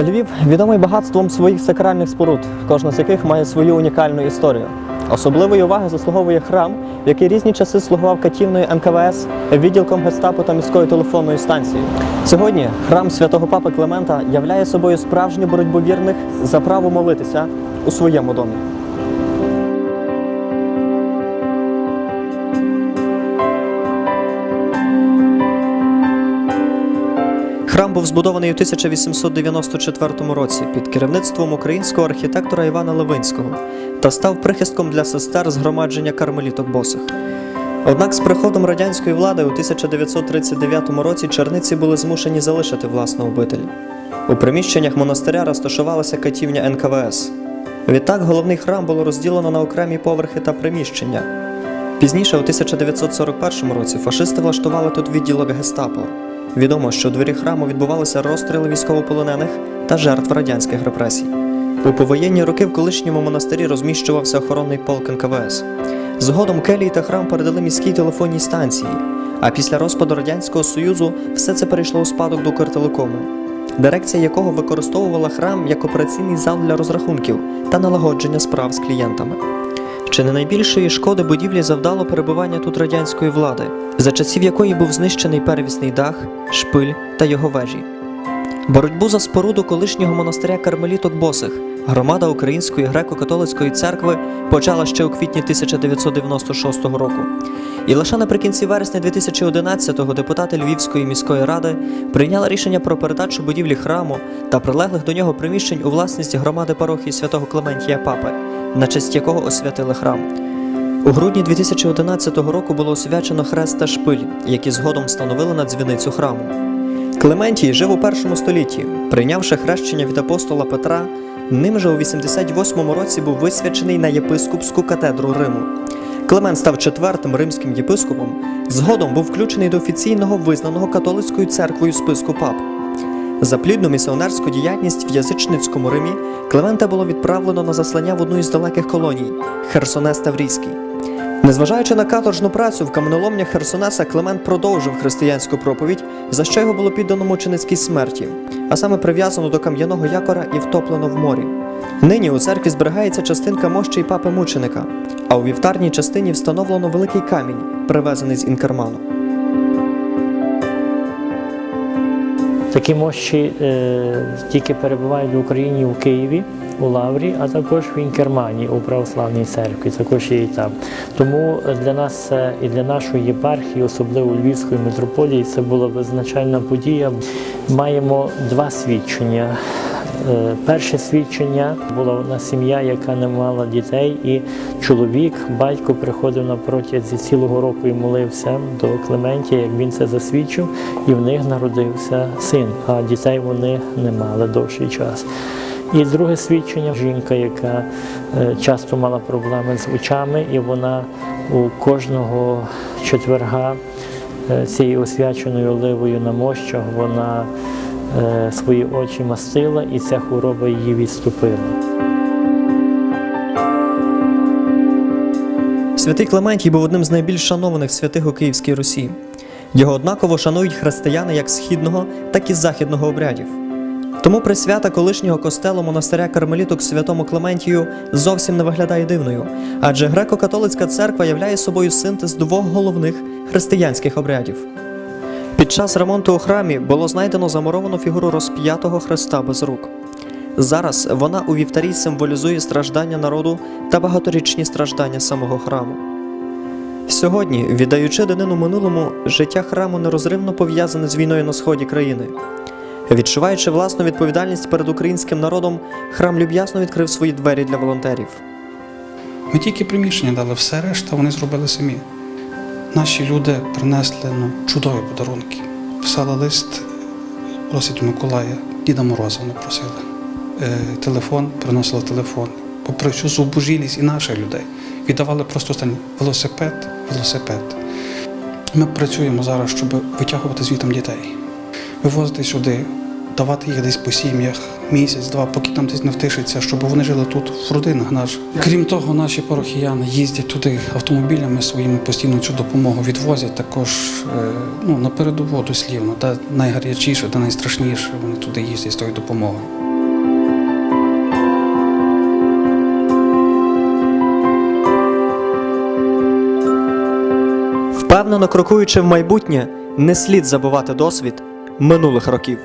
Львів відомий багатством своїх сакральних споруд, кожна з яких має свою унікальну історію. Особливої уваги заслуговує храм, який різні часи слугував катівною НКВС, відділком гестапо та міською телефонною станцією. Сьогодні храм святого папи Климента являє собою справжню боротьбу вірних за право молитися у своєму домі. Храм був збудований у 1894 році під керівництвом українського архітектора Івана Левинського та став прихистком для сестер згромадження кармеліток босих. Однак з приходом радянської влади у 1939 році черниці були змушені залишити власну обитель. У приміщеннях монастиря розташувалася катівня НКВС. Відтак головний храм було розділено на окремі поверхи та приміщення. Пізніше, у 1941 році, фашисти влаштували тут відділок гестапо. Відомо, що у дворі храму відбувалися розстріли військовополонених та жертв радянських репресій. У повоєнні роки в колишньому монастирі розміщувався охоронний полк НКВС. Згодом келії та храм передали міській телефонній станції, а після розпаду Радянського Союзу все це перейшло у спадок до Укртелекому, дирекція якого використовувала храм як операційний зал для розрахунків та налагодження справ з клієнтами. Чи не найбільшої шкоди будівлі завдало перебування тут радянської влади, за часів якої був знищений первісний дах, шпиль та його вежі. Боротьбу за споруду колишнього монастиря кармеліток босих громада Української греко-католицької церкви почала ще у квітні 1996 року. І лише наприкінці вересня 2011-го депутати Львівської міської ради прийняли рішення про передачу будівлі храму та прилеглих до нього приміщень у власність громади парохії святого Клементія Папи, на честь якого освятили храм. У грудні 2011 року було освячено хрест та шпиль, які згодом встановили на дзвіницю храму. Клементій жив у першому столітті. Прийнявши хрещення від апостола Петра, ним же у 88-му році був висвячений на єпископську катедру Риму. Клемент став четвертим римським єпископом, згодом був включений до офіційного визнаного католицькою церквою списку пап. За плідну місіонерську діяльність в язичницькому Римі Клемента було відправлено на заслання в одну із далеких колоній Херсонес Таврійський. Незважаючи на каторжну працю в каменоломнях Херсонеса, Клемент продовжив християнську проповідь, за що його було піддано мученицькій смерті, а саме прив'язано до кам'яного якора і втоплено в морі. Нині у церкві зберігається частинка мощі й папи мученика, а у вівтарній частині встановлено великий камінь, привезений з Інкерману. Такі мощі е, тільки перебувають в Україні у Києві, у Лаврі, а також в Інкермані у православній церкві, також є і там. Тому для нас і для нашої єпархії, особливо Львівської митрополії, це була визначальна подія. Маємо два свідчення. Е, Перше свідчення була одна сім'я, яка не мала дітей, і чоловік, батько приходив на цілого року і молився до Клементія, як він це засвідчив, і в них народився син, а дітей вони не мали довший час. І друге свідчення жінка, яка е, часто мала проблеми з очами, і вона у кожного четверга е, цією освяченою оливою на мощах вона свої очі мастила, і ця хвороба її відступила. Святий Клементій був одним з найбільш шанованих святих у Київській Русі. Його однаково шанують християни як східного, так і західного обрядів. Тому присвята колишнього костелу монастиря Кармеліток святому Клементію зовсім не виглядає дивною, адже греко-католицька церква являє собою синтез двох головних християнських обрядів. Під час ремонту у храмі було знайдено замуровану фігуру розп'ятого Христа без рук. Зараз вона у вівтарі символізує страждання народу та багаторічні страждання самого храму. Сьогодні, віддаючи данину минулому, життя храму нерозривно пов'язане з війною на сході країни. Відчуваючи власну відповідальність перед українським народом, храм люб'язно відкрив свої двері для волонтерів. Ми тільки приміщення дали, все решта вони зробили самі. Наші люди принесли ну, чудові подарунки. Писали лист, просять у Миколая, Діда Мороза вони просили. Е, телефон, приносили телефон. Попри всю зубожілість і наших людей. Віддавали просто останні велосипед, велосипед. Ми працюємо зараз, щоб витягувати звітом дітей, вивозити сюди, давати їх десь по сім'ях місяць-два, поки там десь не втишиться, щоб вони жили тут в родинах наш. Крім того, наші порохіяни їздять туди автомобілями своїми постійно цю допомогу відвозять також е, ну, на передову дослівно, де найгарячіше, де найстрашніше вони туди їздять з тою допомогою. Впевнено крокуючи в майбутнє, не слід забувати досвід минулих років.